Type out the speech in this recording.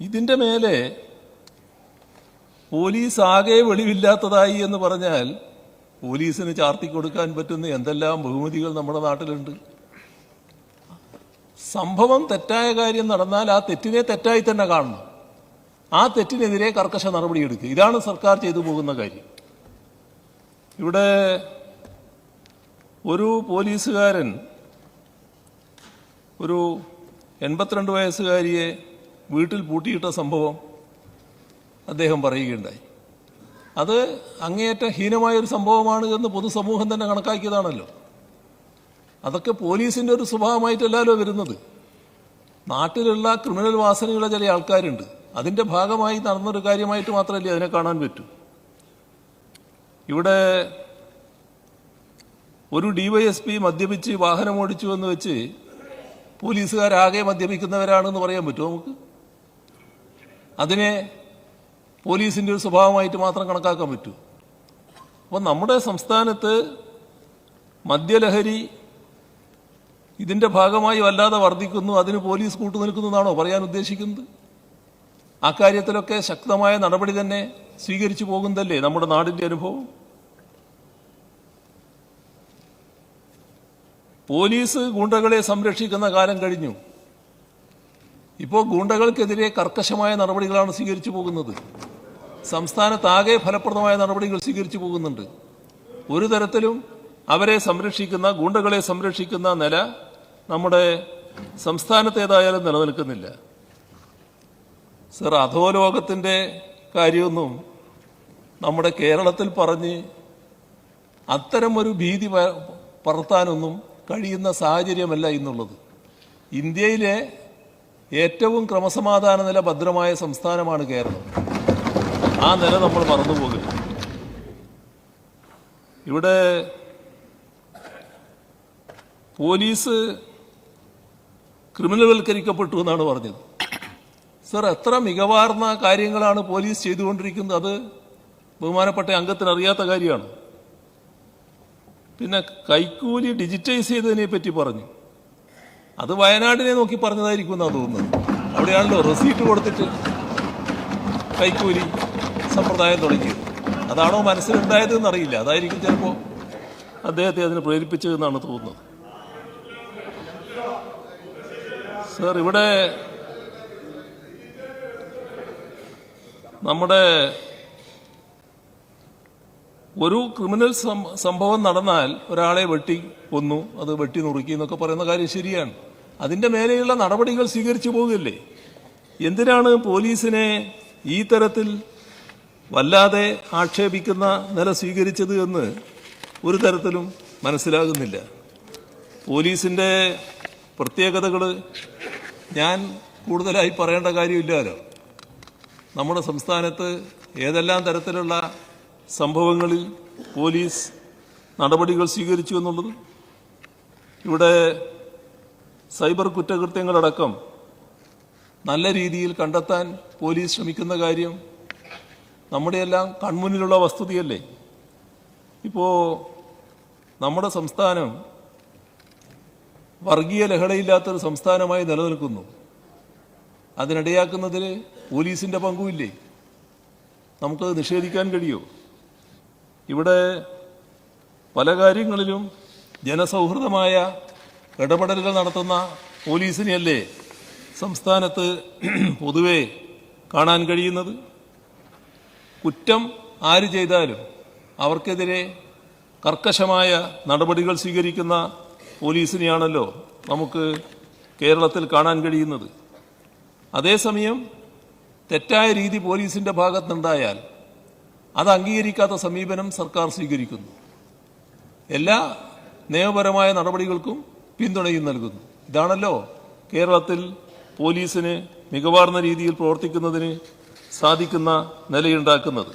ഇതിന്റെ മേലെ പോലീസ് ആകെ വെളിവില്ലാത്തതായി എന്ന് പറഞ്ഞാൽ പോലീസിന് ചാർത്തി കൊടുക്കാൻ പറ്റുന്ന എന്തെല്ലാം ബഹുമതികൾ നമ്മുടെ നാട്ടിലുണ്ട്. സംഭവം തെറ്റായ കാര്യം നടന്നാൽ ആ തെറ്റിനെ തെറ്റായി തന്നെ കാണണം. ആ തെറ്റിനെതിരെ കർക്കശ നടപടിയെടുക്കുക ഇതാണ് സർക്കാർ ചെയ്തു പോകുന്ന കാര്യം. ഇവിടെ ഒരു പോലീസുകാരൻ ഒരു എൺപത്തിരണ്ട് വയസ്സുകാരിയെ വീട്ടിൽ പൂട്ടിയിട്ട സംഭവം അദ്ദേഹം പറയുകയുണ്ടായി. അത് അങ്ങേയറ്റം ഹീനമായൊരു സംഭവമാണ് എന്ന് പൊതുസമൂഹം തന്നെ കണക്കാക്കിയതാണല്ലോ. അതൊക്കെ പോലീസിന്റെ ഒരു സ്വഭാവമായിട്ടല്ലല്ലോ വരുന്നത്. നാട്ടിലുള്ള ക്രിമിനൽ വാസനയുള്ള ചില ആൾക്കാരുണ്ട്. അതിന്റെ ഭാഗമായി നടന്നൊരു കാര്യമായിട്ട് മാത്രമല്ലേ അതിനെ കാണാൻ പറ്റൂ. ഇവിടെ ഒരു ഡിവൈഎസ്പി മദ്യപിച്ച് വാഹനം ഓടിച്ചു എന്ന് വെച്ച് പോലീസുകാരാകെ മദ്യപിക്കുന്നവരാണെന്ന് പറയാൻ പറ്റുമോ നമുക്ക്? അതിനെ പോലീസിന്റെ ഒരു സ്വഭാവമായിട്ട് മാത്രം കണക്കാക്കാൻ പറ്റൂ. അപ്പം നമ്മുടെ സംസ്ഥാനത്ത് മദ്യലഹരി ഇതിന്റെ ഭാഗമായി വല്ലാതെ വർദ്ധിക്കുന്നു അതിന് പോലീസ് കൂട്ടുനിൽക്കുന്നു എന്നാണോ പറയാൻ ഉദ്ദേശിക്കുന്നത്? അക്കാര്യത്തിലൊക്കെ ശക്തമായ നടപടി തന്നെ സ്വീകരിച്ചു പോകുന്നതല്ലേ നമ്മുടെ നാടിന്റെ അനുഭവം? പോലീസ് ഗുണ്ടകളെ സംരക്ഷിക്കുന്ന കാലം കഴിഞ്ഞു. ഇപ്പോൾ ഗുണ്ടകൾക്കെതിരെ കർക്കശമായ നടപടികളാണ് സ്വീകരിച്ചു പോകുന്നത്. സംസ്ഥാനത്താകെ ഫലപ്രദമായ നടപടികൾ സ്വീകരിച്ചു പോകുന്നുണ്ട്. ഒരു തരത്തിലും അവരെ സംരക്ഷിക്കുന്ന ഗുണ്ടകളെ സംരക്ഷിക്കുന്ന നില നമ്മുടെ സംസ്ഥാനത്തേതായാലും നിലനിൽക്കുന്നില്ല. സർ അധോലോകത്തിന്റെ കാര്യമൊന്നും നമ്മുടെ കേരളത്തിൽ പറഞ്ഞ് അത്തരം ഒരു ഭീതി പറത്താനൊന്നും കഴിയുന്ന സാഹചര്യമല്ല ഇന്നുള്ളത്. ഇന്ത്യയിലെ ഏറ്റവും ക്രമസമാധാന നില ഭദ്രമായ സംസ്ഥാനമാണ് കേരളം. ആ നില നമ്മൾ മറന്നുപോകരുത് ഇവിടെ പോലീസ് ക്രിമിനൽവൽക്കരിക്കപ്പെട്ടു എന്നാണ് പറഞ്ഞത്. സർ എത്ര മികവാർന്ന കാര്യങ്ങളാണ് പോലീസ് ചെയ്തുകൊണ്ടിരിക്കുന്നത്. അത് ബഹുമാനപ്പെട്ട അംഗത്തിന് അറിയാത്ത കാര്യമാണ്. പിന്നെ കൈക്കൂലി ഡിജിറ്റൈസ് ചെയ്തതിനെ പറ്റി പറഞ്ഞു. അത് വയനാടിനെ നോക്കി പറഞ്ഞതായിരിക്കും എന്നാണ് തോന്നുന്നത്. അവിടെയാണല്ലോ റെസീറ്റ് കൊടുത്തിട്ട് കൈക്കൂലി സമ്പ്രദായം തുടങ്ങിയത്. അതാണോ മനസ്സിലുണ്ടായത് എന്നറിയില്ല അതായിരിക്കും ചിലപ്പോൾ അദ്ദേഹത്തെ അതിന് പ്രേരിപ്പിച്ചതെന്നാണ് തോന്നുന്നത്. സർ ഇവിടെ നമ്മുടെ ഒരു ക്രിമിനൽ സംഭവം നടന്നാൽ ഒരാളെ വെട്ടി കൊന്നു അത് വെട്ടി നുറുക്കി എന്നൊക്കെ പറയുന്ന കാര്യം ശരിയാണ്. അതിന്റെ മേലെയുള്ള നടപടികൾ സ്വീകരിച്ചു പോകില്ലേ എന്തിനാണ് പോലീസിനെ ഈ തരത്തിൽ വല്ലാതെ ആക്ഷേപിക്കുന്ന നില സ്വീകരിച്ചത് എന്ന് ഒരു തരത്തിലും മനസ്സിലാകുന്നില്ല. പോലീസിന്റെ പ്രത്യേകതകൾ ഞാൻ കൂടുതലായി പറയേണ്ട കാര്യമില്ലല്ലോ. നമ്മുടെ സംസ്ഥാനത്ത് ഏതെല്ലാം തരത്തിലുള്ള സംഭവങ്ങളിൽ പോലീസ് നടപടികൾ സ്വീകരിച്ചു എന്നുള്ളത്. ഇവിടെ സൈബർ കുറ്റകൃത്യങ്ങളടക്കം നല്ല രീതിയിൽ കണ്ടെത്താൻ പോലീസ് ശ്രമിക്കുന്ന കാര്യം നമ്മുടെയെല്ലാം കൺമുന്നിലുള്ള വസ്തുതയല്ലേ? ഇപ്പോൾ നമ്മുടെ സംസ്ഥാനം വർഗീയ ലഹളയില്ലാത്തൊരു സംസ്ഥാനമായി നിലനിൽക്കുന്നു. അതിനിടയാക്കുന്നതിൽ പോലീസിന്റെ പങ്കുമില്ലേ? നമുക്കത് നിഷേധിക്കാൻ കഴിയുമോ ഇവിടെ പല കാര്യങ്ങളിലും ജനസൗഹൃദമായ ഇടപെടലുകൾ നടത്തുന്ന പോലീസിനെയല്ലേ സംസ്ഥാനത്ത് പൊതുവെ കാണാൻ കഴിയുന്നത്? കുറ്റം ആര് ചെയ്താലും അവർക്കെതിരെ കർക്കശമായ നടപടികൾ സ്വീകരിക്കുന്ന പോലീസിനെയാണല്ലോ നമുക്ക് കേരളത്തിൽ കാണാൻ കഴിയുന്നത്. അതേസമയം തെറ്റായ രീതി പോലീസിന്റെ ഭാഗത്തുണ്ടായാൽ അത് അംഗീകരിക്കാത്ത സമീപനം സർക്കാർ സ്വീകരിക്കുന്നു. എല്ലാ നിയമപരമായ നടപടികൾക്കും പിന്തുണയും നൽകുന്നു. ഇതാണല്ലോ കേരളത്തിൽ പോലീസിന് മികവാർന്ന രീതിയിൽ പ്രവർത്തിക്കുന്നതിന് സാധിക്കുന്ന നിലയുണ്ടാക്കുന്നത്.